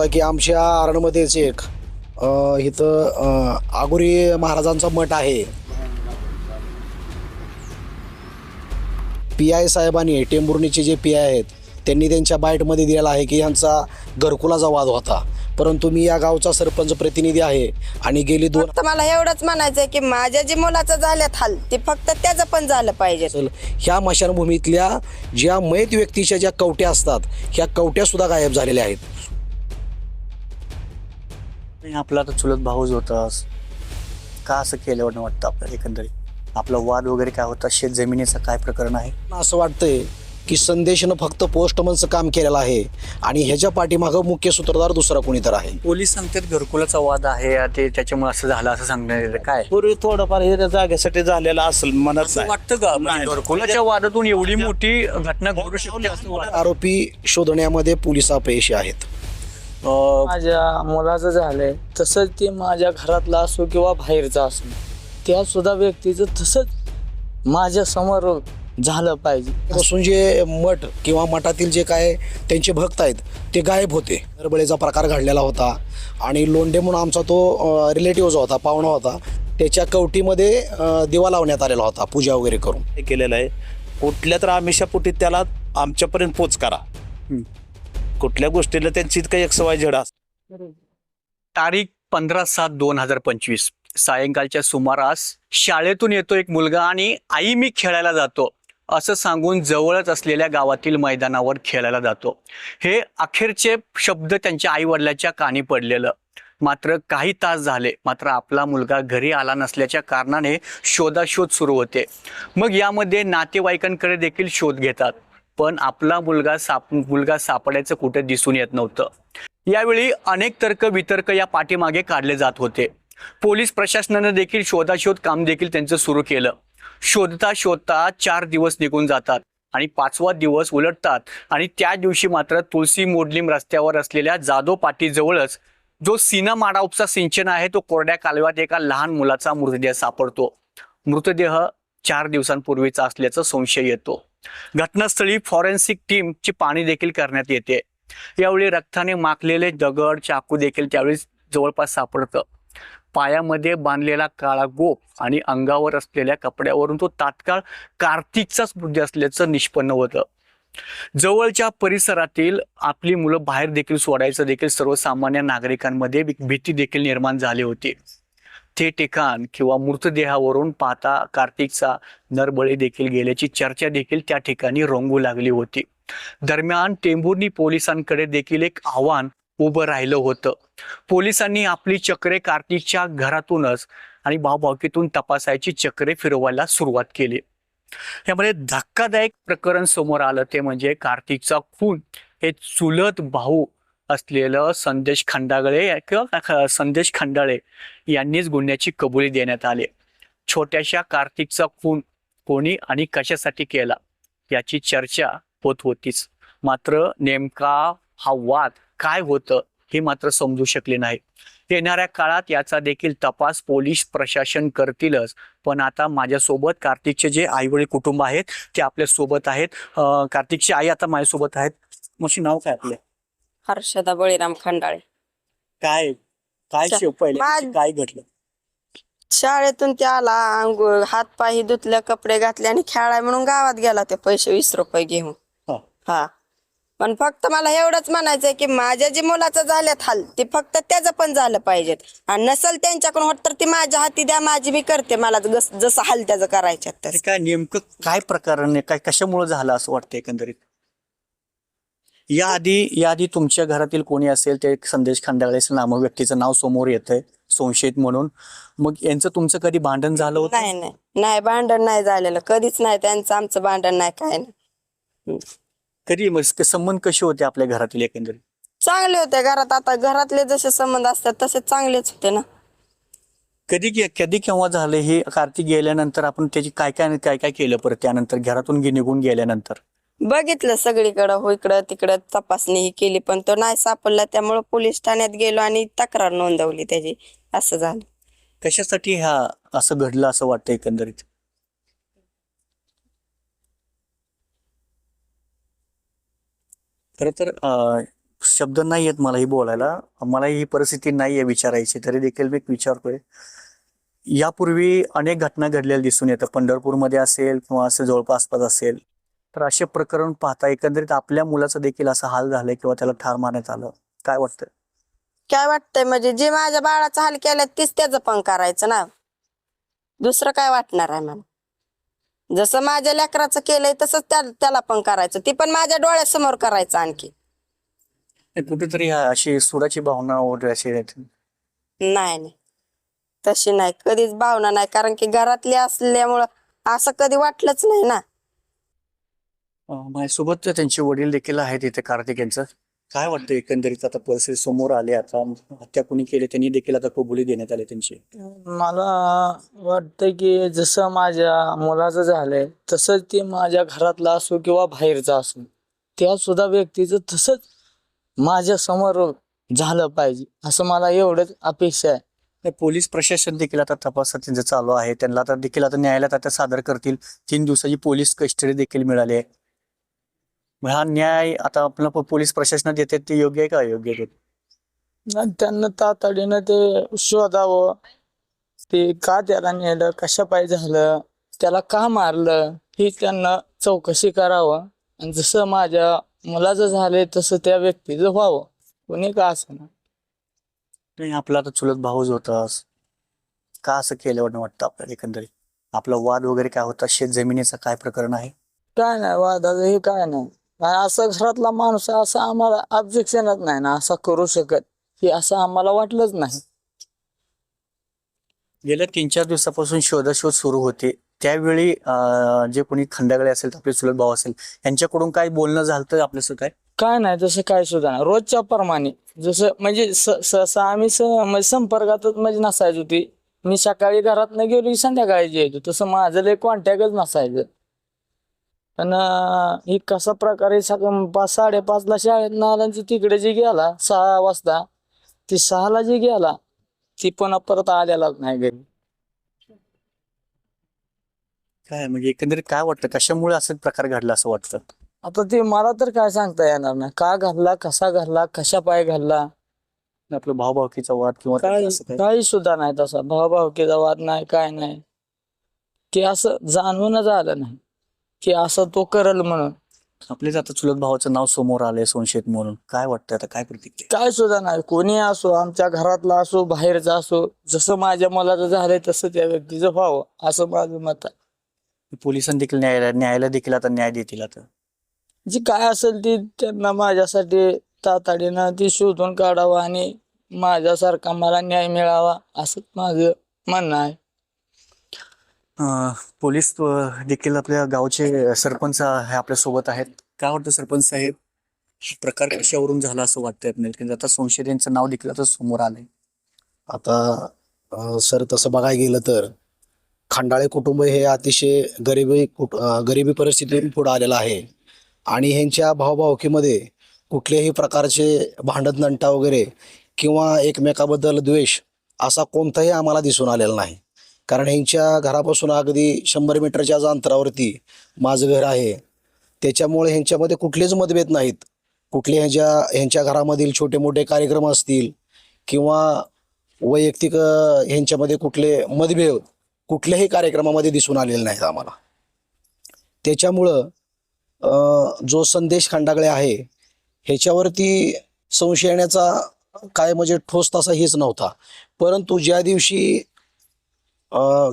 होता की आमच्या आरणमध्येच एक अ, इथं अ, आगोरी महाराजांचा मठ आहे. पी आय साहेबांनी टेंभुर्णीचे जे पी आय आहेत त्यांनी त्यांच्या बाईटमध्ये दिलेला आहे की यांचा घरकुलाचा वाद होता. परंतु मी या गावचा सरपंच प्रतिनिधी आहे आणि गेली दोन फक्त मला एवढंच म्हणायचंय की माझ्या जे मुलाचं झाल्यात हाल ते फक्त त्याचं पण झालं पाहिजे. असेल ह्या मशानभूमीतल्या ज्या मयत व्यक्तीच्या ज्या कवट्या असतात ह्या कवट्या सुद्धा गायब झालेल्या आहेत. नाही, आपला तर चुलत भाऊच होता. का असं केल्यावर वाटतं आपल्याला एकंदरीत? आपला वाद वगैरे काय होता? शेत जमिनीचं काय प्रकरण आहे? असं वाटतंय की संदेशनं फक्त पोस्टमनचं काम केलेलं आहे आणि ह्याच्या पाठीमागं मुख्य सूत्रधार दुसरा कोणी तर आहे. पोलीस सांगतात घरकुलाचा वाद आहे ते त्याच्यामुळे असं झालं असं सांगण्यात येतं. काय? पूर्वी थोडंफार हे जागेसाठी झालेलं असेल असं नाही. वाटतं का? म्हणजे. घरकुलाच्या वादातून एवढी मोठी घटना घडू शकते असं वाटतं? आरोपी शोधण्यामध्ये पोलीस अपयशी आहेत. अं, माझ्या मुलाचं झालंय. तसंच ते माझ्या घरातला असो किंवा बाहेरचा असो त्या सुद्धा व्यक्तीचं तसंच माझ्यासमोर झालं पाहिजे. पासून जे मठ किंवा मठातील जे काय त्यांचे भक्त आहेत ते गायब होते. गडबडीचा प्रकार घडलेला होता आणि लोंढे म्हणून आमचा तो रिलेटिव्ह जो होता पाहुणा होता त्याच्या कवटीमध्ये अ, दिवा लावण्यात आलेला होता पूजा वगैरे करून. हे केलेलं आहे. कुठल्या तर आमिषापोटी त्याला आमच्यापर्यंत पोच करा. कुठल्या गोष्टीला त्यांची काही एक्सवाय झेड असते? तारीख पंधरा सात दोन हजार पंचवीस. सायंकाळच्या सुमारास शाळेतून येतो एक मुलगा आणि आई मी खेळायला जातो. असं सांगून जवळच असलेल्या गावातील मैदानावर खेळायला जातो. हे अखेरचे शब्द त्यांच्या आई वडिलाच्या कानी पडलेलं. मात्र काही तास झाले. मात्र आपला मुलगा घरी आला नसल्याच्या कारणाने शोधाशोध सुरू होते. मग यामध्ये नातेवाईकांकडे देखील शोध घेतात. पण आपला मुलगा साप मुलगा सापडायचं कुठे दिसून येत नव्हतं. यावेळी अनेक तर्क वितर्क या पाठीमागे काढले जात होते. पोलीस प्रशासनानं देखील शोधाशोध काम देखील त्यांचं सुरू केलं. शोधता शोधता चार दिवस निघून जातात आणि पाचवा दिवस उलटतात आणि त्या दिवशी मात्र तुलसी मोडलीम रस्त्यावर असलेल्या जाधव पाटीजवळच जो सिना माडा सिंचन आहे तो कोरड्या कालव्यात एका लहान मुलाचा मृतदेह सापडतो. मृतदेह चार दिवसांपूर्वीचा असल्याचा संशय येतो. घटनास्थळी फॉरेन्सिक टीमची पाणी देखील करण्यात येते. यावेळी रक्ताने माखलेले दगड चाकू देखील त्यावेळी जवळपास सापडतं. पायामध्ये बांधलेला काळा गोप आणि अंगावर असलेल्या कपड्यावरून तो तात्काळ कार्तिकचाच मृत्यू असल्याचं निष्पन्न होतं. जवळच्या परिसरातील आपली मुलं बाहेर देखील सोडायचं देखील सर्वसामान्य नागरिकांमध्ये भीती देखील निर्माण झाली होती. ते ठिकाण किंवा मृतदेहावरून पाहता कार्तिकचा नरबळी देखील गेल्याची चर्चा देखील त्या ठिकाणी रंगू लागली होती. दरम्यान टेंभुर्णी पोलिसांकडे देखील एक आव्हान उभं राहिलं होतं. पोलिसांनी आपली चक्रे कार्तिकच्या घरातूनच आणि भावभावकीतून तपासायची चक्रे फिरवायला सुरुवात केली. यामध्ये धक्कादायक प्रकरण समोर आलं. ते म्हणजे कार्तिकचा खून. हे चुलत भाऊ असलेलं संदेश खंडागळे किंवा संदेश खंडाळे यांनीच गुन्ह्याची कबुली देण्यात आली. छोट्याशा कार्तिकचा खून कोणी आणि कशासाठी केला याची चर्चा होत होतीच. मात्र नेमका हा वाद काय होतं हे मात्र समजू शकले नाही. येणाऱ्या काळात याचा देखील तपास पोलीस प्रशासन करतीलच. पण आता माझ्यासोबत कार्तिकचे जे आई वडील कुटुंब आहेत ते आपल्यासोबत आहेत. कार्तिकची आई आता माझ्यासोबत आहेत. मशी नाव काय आपले? हर्षदा बळीराम खंडाळे. काय काय चा- शिव पहिले मा- काय घडलं? शाळेतून ते आला अंघोळ हात पाय धुतले कपडे घातले आणि खेळाय म्हणून गावात गेला ते पैसे वीस रुपये घेऊन. हा. हा. पण फक्त मला एवढंच म्हणायचंय की माझ्या जे मुलाचं झाल्यात हाल ते फक्त त्याचं पण झालं पाहिजेत आणि नसल त्यांच्याकडून होत तर ती माझ्या हाती द्या माझी मी करते. मला जस- जसं हाल त्याचं करायच्यात काय नेमकं काय प्रकरण आहे? काय कशामुळे झालं असं वाटतं एकंदरीत? याआधी याआधी तुमच्या घरातील कोणी असेल ते संदेश खंडागळे नामक व्यक्तीचं नाव समोर येतंय संशयित म्हणून. मग यांचं तुमचं कधी भांडण झालं होतं? नाही नाही. नाही भांडण नाही झालेलं. कधीच नाही त्यांचं आमचं भांडण नाही काय नाही. कधी मग संबंध कसे होते आपल्या घरातील एकंदरीत? चांगले होते घरात. आता घरातले जसे संबंध असतात तसे चांगलेच होते ना. कधी के- कधी केव्हा झालं हे कार्तिक गेल्यानंतर आपण त्याची काय काय काय काय केलं परत त्यानंतर? घरातून गे- निघून गेल्यानंतर? बघितलं सगळीकडं हो इकडं तिकडं तपासणी ही केली पण तो नाही सापडला. त्यामुळे पोलीस ठाण्यात गेलो आणि तक्रार नोंदवली त्याची. असं झालं. कशासाठी ह्या असं घडलं असं वाटतं एकंदरीत? खर तर अं, शब्द नाही आहेत मला ही बोलायला. मला ही परिस्थिती नाही आहे विचारायची तरी देखील मी एक विचारतोय. यापूर्वी अनेक घटना घडलेल्या दिसून येतात. पंढरपूरमध्ये असेल किंवा असं जवळपास असेल. तर असे प्रकरण पाहता एकंदरीत आपल्या मुलाचं देखील असं हाल झालंय किंवा त्याला ठार मारण्यात आलं. काय वाटतं काय वाटतंय? म्हणजे जे माझ्या बाळाचा हाल केलं तीच त्याचं पण करायचं ना? दुसरं काय वाटणार आहे मला? जसं माझ्या लेकराचं केलंय तसंच त्या त्याला पण करायचं. ती पण माझ्या डोळ्यासमोर करायचं आणखी. कुठेतरी अशी सुडाची भावना वगैरे अशी. नाही नाही. तशी नाही. कधीच भावना नाही. कारण की घरातली असल्यामुळं असं कधी वाटलंच नाही ना? माझ्यासोबत त्यांचे वडील देखील आहेत इथे कार्तिक यांचं काय वाटतं एकंदरीत आता परिस्थिती समोर आली आता हत्या कोणी केली त्यांनी देखील आता कबुली देण्यात आली त्यांची? मला वाटतं की जसं माझ्या मुलाचं झालंय तसंच ते माझ्या घरातला असो किंवा बाहेरचा असो त्या सुद्धा व्यक्तीचं तसंच माझ्यासमोर झालं पाहिजे असं मला एवढंच अपेक्षा आहे. पोलीस प्रशासन देखील आता तपासात त्यांचं चालू आहे. त्यांना आता देखील आता न्यायालयात आता सादर करतील. तीन दिवसाची पोलीस कस्टडी देखील मिळाली आहे. मग हा न्याय आता आपला पोलीस प्रशासनात येते ते योग्य आहे का अयोग्य आहे? आणि त्यांना तातडीनं ते शोधावं. ते का त्याला नेलं कशा पाहिजे झालं त्याला का मारलं ही त्यांना चौकशी करावं. आणि जसं माझ्या मुलाचं झालंय तसं त्या व्यक्तीचं व्हावं. कोणी का असं नाही? आपला आता चुलत भाऊच होतास. का असं केलं वाटतं आपल्याला एकंदरीत? आपला वाद वगैरे काय होता? शेत जमिनीचं काय प्रकरण आहे? काय नाही वादाचं हे काय नाही. असं घरातला माणूस असं आम्हाला ऑब्जेक्शनच नाही ना असं करू शकत. हे असं आम्हाला वाटलंच नाही. गेल्या तीन चार दिवसापासून शोधाशोध सुरू होते. त्यावेळी जे कोणी खंडागळे असेल आपले चुलत भाऊ असेल यांच्याकडून काय बोलणं झालं तर आपल्याचं काय? काय नाही तसं काय सुद्धा नाही. रोजच्या प्रमाणे जसं म्हणजे सहसा आम्ही म्हणजे संपर्कातच म्हणजे नसायचो ती. मी सकाळी घरात गेलो की संध्याकाळी यायचो तसं माझं लय कॉन्टॅक्टच नसायचं. पण ही कसा प्रकारे सकाळ पाच साडेपाचला शाळेत आणि तिकडे जे गेला सहा वाजता ती सहाला जे गेला ती पुन्हा परत आलेलाच नाही घरी. काय म्हणजे एकंदरीत काय वाटतं? कशामुळे असं प्रकार घडला असं वाटतं? आता ते मला तर काय सांगता येणार नाही. का घालला कसा घालला कशा पाय घालला आपलं भाऊभावकीचा वाद किंवा असं काय? काही सुद्धा नाही तसा. भावाभावकीचा वाद नाही काय नाही. की असं जाणवूनच आलं नाही. की असं तो करल म्हणून. आपलेच आता चुलत भावाचं नाव समोर आलंय संशयित म्हणून. काय वाटतं आता? काय प्रतिक्रिया? काय सुद्धा नाही. कोणी असो आमच्या घरातला असो बाहेरचा असो जसं माझ्या मुलाचं झालंय तसं त्या व्यक्तीचं व्हावं असं माझं मत आहे. पोलिसांनी देखील न्यायालय न्यायालय देखील आता न्याय देतील आता. जी काय असेल ती त्यांना माझ्यासाठी तातडीनं ती शोधून काढावं आणि माझ्यासारखा मला न्याय मिळावा असंच माझं म्हणणं आहे. पोलीस देखील आपल्या गावचे सरपंच हे आपल्यासोबत आहेत. काय वाटतं सरपंच साहेब? प्रकार कशावरून झाला असं वाटतंय आपल्याला? आता संशयित यांचं नाव देखील आता समोर आलंय. आता सर तसं बघायला गेलं तर खंडाळे कुटुंब हे अतिशय गरिबी कुट गरिबी परिस्थितीतून पुढे आलेलं आहे. आणि ह्यांच्या भावभावकीमध्ये कुठल्याही प्रकारचे भांडत नंटा वगैरे किंवा एकमेकाबद्दल द्वेष असा कोणताही आम्हाला दिसून आलेला नाही. कारण ह्यांच्या घरापासून अगदी शंभर मीटरच्या आज अंतरावरती माझं घर आहे. त्याच्यामुळे ह्यांच्यामध्ये कुठलेच मतभेद नाहीत. कुठले ह्यांच्या ह्यांच्या घरामधील छोटे मोठे कार्यक्रम असतील किंवा वैयक्तिक ह्यांच्यामध्ये कुठले मतभेद कुठल्याही कार्यक्रमामध्ये दिसून आलेले नाहीत आम्हाला. त्याच्यामुळं जो संदेश खंडागळे आहे ह्याच्यावरती संशय येण्याचा काय म्हणजे ठोस तसा हेच नव्हता. परंतु ज्या दिवशी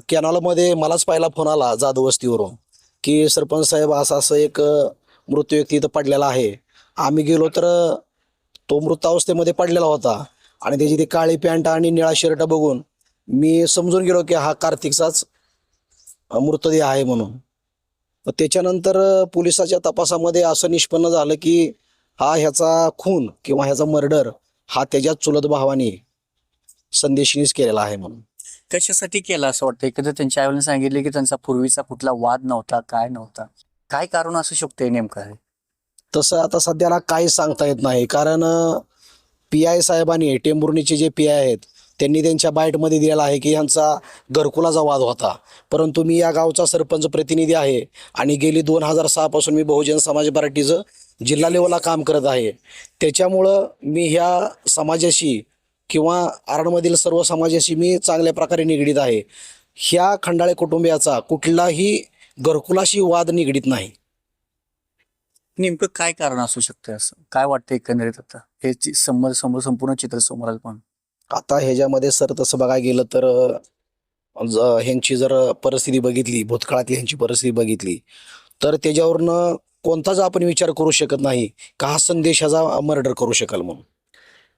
कॅनॉलमध्ये मलाच पहिला फोन आला जाधव वस्तीवरून की सरपंच साहेब असं असं एक मृत्यू व्यक्ती इथं पडलेला आहे. आम्ही गेलो तर तो मृतावस्थेमध्ये पडलेला होता. आणि त्याची ती काळी पॅन्ट आणि निळा शर्ट बघून मी समजून गेलो की हा कार्तिकचाच मृतदेह आहे म्हणून. त्याच्यानंतर पोलिसाच्या तपासामध्ये असं निष्पन्न झालं की हा ह्याचा खून किंवा ह्याचा मर्डर हा त्याच्याच चुलत भावाने संदेशीनेच केलेला आहे म्हणून. कशासाठी केलं असं वाटतं? एकदा त्यांच्या आईवडिलांनी सांगितले की त्यांचा पूर्वीचा कुठला वाद नव्हता काय नव्हता. काय कारण असू शकते नेमकं? आहे तसं आता सध्याला काही सांगता येत नाही. कारण पी आय साहेबांनी टेंभुर्णीचे जे पी आय आहेत त्यांनी त्यांच्या बाईटमध्ये दिलेला आहे की यांचा घरकुलाचा वाद होता. परंतु मी या गावचा सरपंच प्रतिनिधी आहे आणि गेली दोन हजार सहापासून मी बहुजन समाज मराठीचं जिल्हा लेवलला काम करत आहे. त्याच्यामुळं मी ह्या समाजाशी किंवा आरणमधील सर्व समाजाशी मी चांगल्या प्रकारे निगडीत आहे. ह्या खंडाळे कुटुंबियाचा कुठलाही घरकुलाशी वाद निगडीत नाही. नेमकं काय कारण असू शकतं असं? काय वाटतं एकंदरीत आता? हे चि- समोर समोर संपूर्ण चित्र समोर आलं पण. आता ह्याच्यामध्ये सर तसं बघायला गेलं तर अ, ज- ह्यांची जर परिस्थिती बघितली भूतकाळातली ह्यांची परिस्थिती बघितली तर त्याच्यावरनं कोणताच आपण विचार करू शकत नाही का हा संदेशाचा मर्डर करू शकाल म्हणून.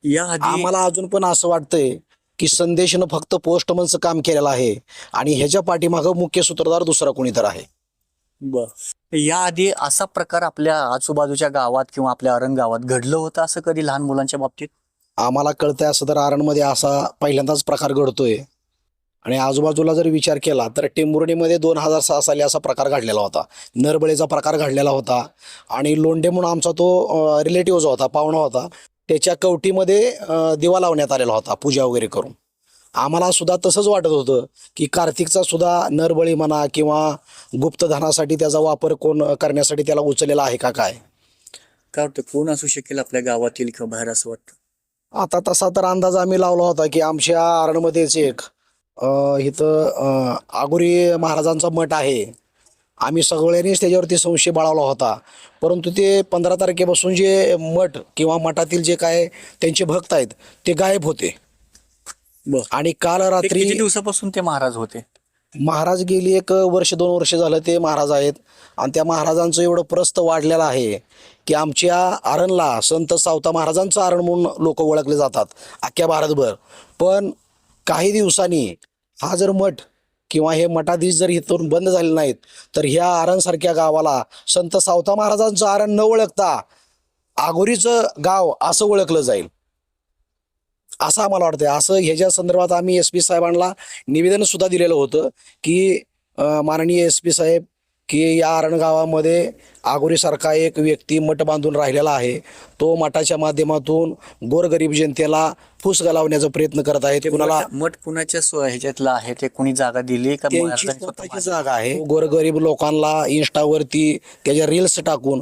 या आधी आम्हाला अजून पण असं वाटतंय की संदेशनं फक्त पोस्टमनचं काम केलेलं आहे आणि ह्याच्या पाठीमागं मुख्य सूत्रधार दुसरा कोणीतर आहे. या आधी असा प्रकार आपल्या आजूबाजूच्या गावात किंवा आपल्या अरण गावात घडलं होतं असं कधी लहान मुलांच्या बाबतीत? आम्हाला कळतंय असं तर आरणमध्ये असा पहिल्यांदाच प्रकार घडतोय. आणि आजूबाजूला जर विचार केला तर टेंभुर्णीमध्ये दोन हजार सहा साली असा प्रकार घडलेला होता. नरबळीचा प्रकार घडलेला होता. आणि लोंढे म्हणून आमचा तो रिलेटिव्ह जो होता पाहुणा होता. त्याच्या कवटीमध्ये दिवा लावण्यात आलेला होता पूजा वगैरे करून. आम्हाला सुद्धा तसंच वाटत होतं की कार्तिकचा सुद्धा नरबळी म्हणा किंवा गुप्तधनासाठी त्याचा वापर कोण करण्यासाठी त्याला उचललेला आहे का काय? काय वाटतं कोण असू शकेल आपल्या गावातील किंवा बाहेर असं वाटतं? आता तसा तर अंदाज आम्ही लावला होता की आमच्या आरणमध्येच एक इथं आगोरी महाराजांचा मठ आहे. आम्ही सगळ्यांनीच त्याच्यावरती संशय बाळवला होता. परंतु ते पंधरा तारखेपासून जे मठ किंवा मठातील जे काय त्यांचे भक्त आहेत ते गायब होते. आणि काल रात्री दिवसापासून ते महाराज होते? महाराज गेली एक वर्ष दोन वर्ष झालं ते महाराज आहेत. आणि त्या महाराजांचं एवढं प्रस्त वाढलेलं आहे की आमच्या आरणला संत सावता महाराजांचं आरण म्हणून लोक ओळखले जातात अख्ख्या भारतभर. पण काही दिवसांनी हा जर मठ किंवा हे मठाधीश जर इथून बंद झाले नाहीत तर ह्या आरणसारख्या गावाला संत सावता महाराजांचं आरण न ओळखता आगोरीचं गाव असं ओळखलं जाईल. असं आम्हाला वाटतंय. असं ह्याच्या संदर्भात आम्ही एस पी साहेबांना निवेदन सुद्धा दिलेलं होतं की माननीय एस पी साहेब की या आरण गावामध्ये आगोरीसारखा एक व्यक्ती मठ बांधून राहिलेला आहे. तो मठाच्या माध्यमातून गोरगरीब जनतेला फूस घालवण्याचा प्रयत्न करत आहे. ते कुणाला मठ- कुणाच्या ह्याच्यातलं आहे? ते कोणी जागा दिली का त्यांची स्वतःची जागा आहे. गोरगरीब लोकांना इन्स्टावरती त्याच्या रील्स टाकून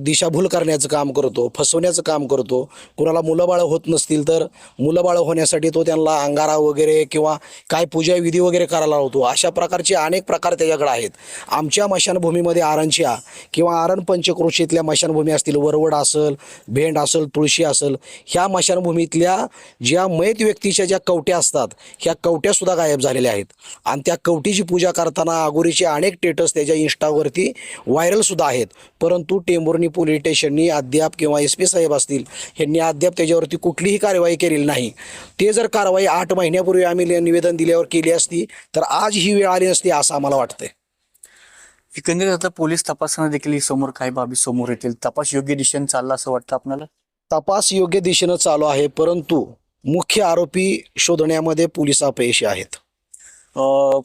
दिशाभूल करण्याचं काम करतो फसवण्याचं काम करतो. कुणाला मुलंबाळं होत नसतील तर मुलंबाळं होण्यासाठी तो त्यांना अंगारा वगैरे किंवा काय पूजा विधी वगैरे करायला लावतो. अशा प्रकारचे अनेक प्रकार त्याच्याकडे आहेत. आमच्या मशानभूमीमध्ये आरणच्या किंवा आरण पंचक्रोशीतल्या मशानभूमी असतील वरवड असेल भेंड असेल तुळशी असेल ह्या मशानभूमीतल्या ज्या मयत व्यक्तीच्या ज्या कवट्या असतात ह्या कवट्यासुद्धा गायब झालेल्या आहेत. आणि त्या कवटीची पूजा करताना अगोरीचे अनेक टेटस त्याच्या इन्स्टावरती व्हायरलसुद्धा आहेत. परंतु टे टेंभुर्णी पोलीस स्टेशननी अद्याप किंवा एस पी साहेब असतील यांनी अद्याप त्याच्यावरती कुठलीही कार्यवाही केलेली नाही. ते जर कारवाई आठ महिन्यापूर्वी आम्ही निवेदन दिल्यावर केली असती तर आज ही वेळ आली नसती असं आम्हाला वाटतंय. एकंदरीत आता पोलीस तपासानं देखील समोर काही बाबी समोर येतील. तपास योग्य दिशेने चालला असं वाटतं आपल्याला? तपास योग्य दिशेनं चालू आहे परंतु मुख्य आरोपी शोधण्यामध्ये पोलीस अपयशी आहेत. अं,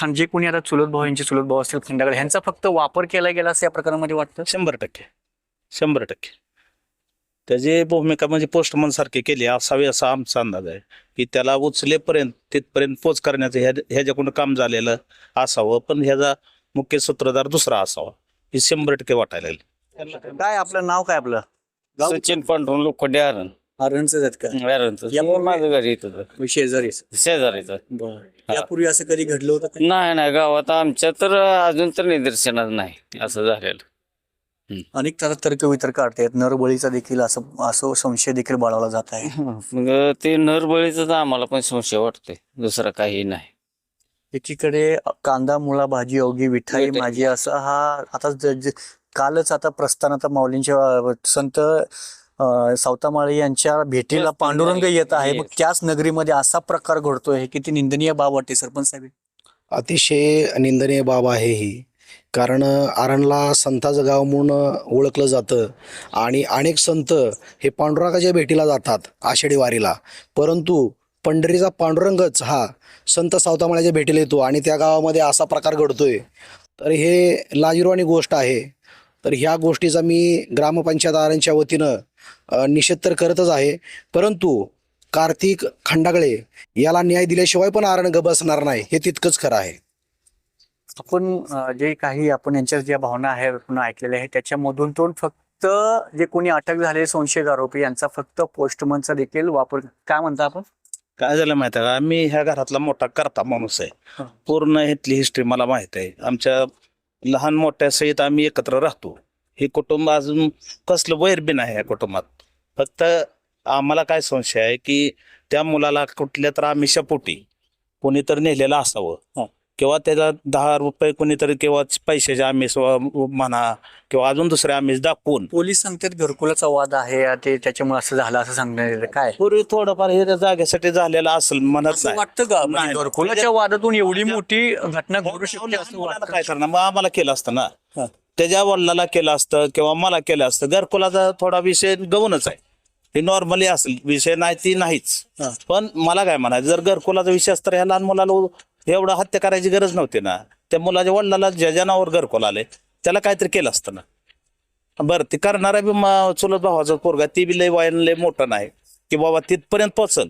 जे कोणी आता चुलत भाऊ यांचे चुलत भाऊ असतील खंडाकडे ह्यांचा फक्त वापर केला गेला असं या प्रकारामध्ये वाटतं? शंभर टक्के. शंभर टक्के. त्याची भूमिका म्हणजे पोस्टमन सारखी केली असावी असा आमचा अंदाज आहे. की त्याला उचलेपर्यंत तिथपर्यंत पोच करण्याचं ह्या ह्याच्याकडून काम झालेलं असावं पण ह्याचा मुख्य सूत्रधार दुसरा असावा हे शंभर टक्के वाटायला लागले. काय आपलं नाव काय आपलं? सचिन पांढरून लोखंडे आरण आरणचं आहेत का? माझं घरी येत शेजारीचं यापूर्वी असं कधी घडलं होतं का? नाही नाही. गावात आमच्या तर अजून तर निदर्शनात नाही. असं झालेलं. अनेक तर तर्क वितर्क आहेत नरबळीचा देखील असं असं संशय देखील बाळवला जात आहे. मग ते नरबळीच आम्हाला पण संशय वाटतोय. दुसरं काही नाही. एकीकडे कांदा मुळा भाजी अवघी विठाई विठाई. माझी असं हा आता ज- ज- कालच आता प्रस्थान आता माऊलींच्या संत सावतामाळी यांच्या भेटीला पांडुरंग येत आहे. मग त्याच नगरीमध्ये असा प्रकार घडतोय हे किती निंदनीय बाब वाटते सरपंच साहेब? अतिशय निंदनीय बाब आहे ही. कारण आरणला संताचं गाव म्हणून ओळखलं जातं. आणि अनेक संत हे पांडुरंगाच्या भेटीला जातात आषाढी वारीला. परंतु पंढरीचा पांडुरंगच हा संत सावतामाळ्याच्या भेटीला येतो आणि त्या गावामध्ये असा प्रकार घडतोय. तर हे लाजिरवाणी गोष्ट आहे. तर ह्या गोष्टीचा मी ग्रामपंचायत आरणच्या वतीनं निषेध तर करतच आहे. परंतु कार्तिक खंडागळे याला न्याय दिल्याशिवाय पण आरण ग बसणार नाही हे तितकंच खरं आहे. आपण जे काही आपण यांच्या ज्या भावना आहेत आपण ऐकलेल्या आहेत त्याच्यामधून तो फक्त जे कोणी अटक झालेले संशयित आरोपी यांचा फक्त पोस्टमनचा देखील वापर काय म्हणता आपण? काय झालं माहिती आहे का? मी ह्या घरातला मोठा करता माणूस आहे. पूर्ण इथली हिस्ट्री मला माहीत आहे. आमच्या लहान मोठ्या सहित आम्ही एकत्र राहतो. हे कुटुंब अजून कसलं वैरबीन आहे या कुटुंबात. फक्त आम्हाला काय संशय आहे की त्या मुलाला कुठल्या तर आमिषापोटी कोणीतरी नेलेलं असावं. किंवा त्याचा दहा रुपये कोणीतरी किंवा पैशाचे आमिष व- म्हणा किंवा अजून दुसरे आमिष दाखवून. पोलीस सांगतात घरकुलाचा वाद आहे ते त्याच्यामुळे असं झालं असं सांगण्यात येतं. काय? पूर्वी थोडंफार हे त्या जागेसाठी झालेलं असेल म्हणत असं नाही. वाटतं का? म्हणजे नाही. घरकुलाच्या वादातून एवढी मोठी घटना घडू शकते असं वाटतं. काय करणार? मग आम्हाला केलं असतं ना. त्याच्या वडिलाला केलं असतं किंवा मला केलं असतं. घरकुलाचा थोडा विषय गवूनच आहे. हे नॉर्मली असेल. विषय नाही ती नाहीच. पण मला काय म्हणायचं? जर घरकुलाचा विषय असता ह्या लहान मुलाला एवढं हत्या करायची गरज नव्हती ना. त्या मुलाच्या वडिलाला ज्या जनावर घरकुल आले त्याला काहीतरी केलं असतं ना. बरं ते करणारा बी मा- चुलत भावाचा पोरगा ती बी लय वयानं लय मोठं नाही. की बाबा तिथपर्यंत पोचल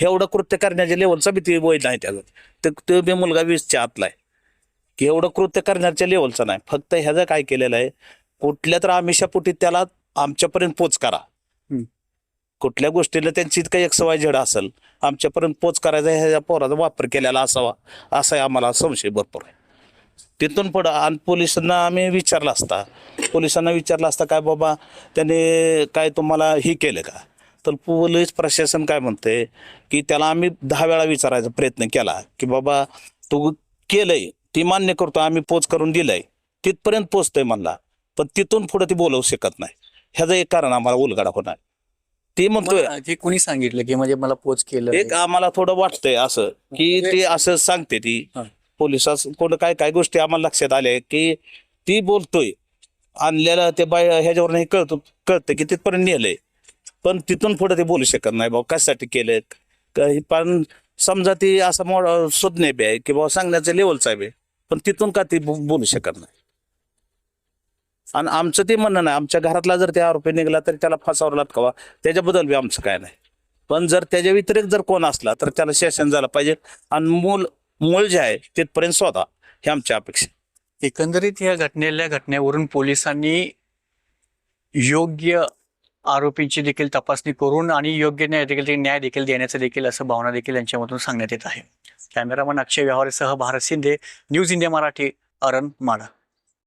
एवढं कृत्य करण्याच्या लेवलचा बी ती वय नाही त्याचं. ते तो बी मुलगा वीसच्या आतला आहे. की एवढं कृत्य करण्याच्या लेवलचं नाही. फक्त ह्याचं काय केलेलं आहे कुठल्या तर आमिषापोटी त्याला आमच्यापर्यंत पोच करा. कुठल्या गोष्टीला त्यांची काही एक सवय झड असेल आमच्यापर्यंत पोच करायचा ह्या पोराचा वापर केलेला असावा. असाही आम्हाला संशय भरपूर आहे. तिथून पुढं आणि पोलिसांना आम्ही विचारलं असता. पोलिसांना विचारलं असता काय बाबा त्याने काय तुम्हाला ही केलं का? तर पोलीस प्रशासन काय म्हणते की त्याला आम्ही दहा वेळा विचारायचा प्रयत्न केला की बाबा तू केलंय ती मान्य करतो आम्ही पोच करून दिलंय. तिथपर्यंत पोचतोय म्हणला. पण तिथून पुढे ती बोलवू शकत नाही. ह्याचं एक कारण आम्हाला उलगडा होणार ती म्हणतोय मला जे कोणी सांगितलं की म्हणजे मला पोच केलं एक आम्हाला थोडं वाटतंय असं की ते असं सांगते ती. हा. पोलिसास कोण काय काय गोष्टी आम्हाला लक्षात आल्या की ती बोलतोय. आणलेलं ते बाय ह्याच्यावर नाही कळतो कळतं की तिथपर्यंत नेलंय. पण तिथून पुढे ते बोलू शकत नाही बाबा कशासाठी केलंय? काही पण समजा ती असं मोड सुज्ञ बी आहे की बाबा सांगण्याचं लेवलचा बी आहे. पण तिथून का ती बो- बोलू शकत नाही? आणि आमचं ते म्हणणं नाही. आमच्या घरातला जर त्या आरोपी निघाला तर त्याला फासावर लटकावा त्याच्याबद्दल बी आमचं काय नाही. पण जर त्याच्या व्यतिरिक्त जर कोण असला तर त्याला शासन झालं पाहिजे. आणि मूल मूळ जे आहे तिथपर्यंत स्वतः हे आमच्या अपेक्षा एकंदरीत या घटनेल्या घटनेवरून पोलिसांनी योग्य आरोपींची देखील तपासणी करून आणि योग्य न्याय देखील न्याय देखील देण्याचं देखील असं भावना देखील यांच्यामधून सांगण्यात येत आहे. कॅमेरामन अक्षय व्यवहारसह भारत शिंदे न्यूज इंडिया मराठी अरण माडा